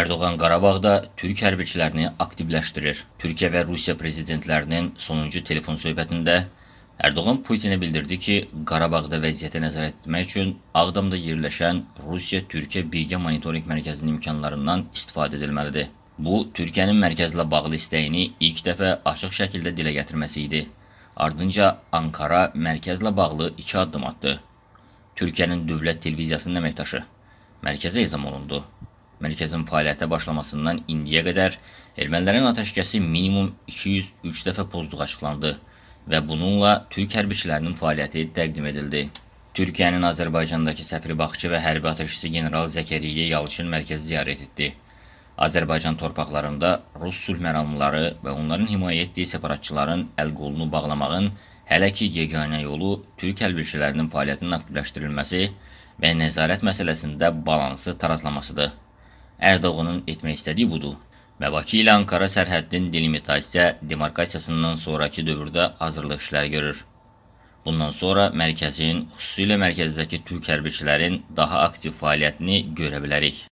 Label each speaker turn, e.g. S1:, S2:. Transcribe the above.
S1: Erdoğan Qarabağda türk hərbiçilərini aktivləşdirir. Türkiyə və Rusiya prezidentlərinin sonuncu telefon söhbətində Erdoğan Putinə bildirdi ki, Qarabağda vəziyyətə nəzarət etmək üçün Ağdamda yerləşən Rusiya-Türkiyə birgə monitorinq mərkəzinin imkanlarından istifadə edilməlidir. Bu, Türkiyənin mərkəzlə bağlı istəyini ilk dəfə açıq şəkildə dilə gətirməsi idi. Ardınca Ankara mərkəzlə bağlı iki addım atdı. Türkiyənin dövlət televiziyasının əməkdaşı mərkəzə izam olundu. Mərkəzin fəaliyyətə başlamasından indiyə qədər ermənilərin atəşkəsi minimum 203 dəfə pozduğu açıqlandı və bununla türk hərbiçilərinin fəaliyyəti təqdim edildi. Türkiyənin Azərbaycandakı səfiri Baxçı və hərbi atəşçisi general Zəkəriyyə Yalçın mərkəzi ziyarət etdi. Azərbaycan torpaqlarında Rus sülh məramlıları və onların himayə etdiyi separatçıların əl-qolunu bağlamağın hələ ki yeganə yolu türk hərbiçilərinin fəaliyyətinin aktivləşdirilməsi və nəzarət məsələsində balansı tarazlamasıdır. Erdoğan'ın etmək istədiyi budur. Və Bakı ilə Ankara sərhəddin delimitasiya demarkasiyasından sonraki dövrdə hazırlıq işləri görür. Bundan sonra mərkəzin, xüsusilə mərkəzdəki türk hərbiçilərin daha aktiv fəaliyyətini görə bilərik.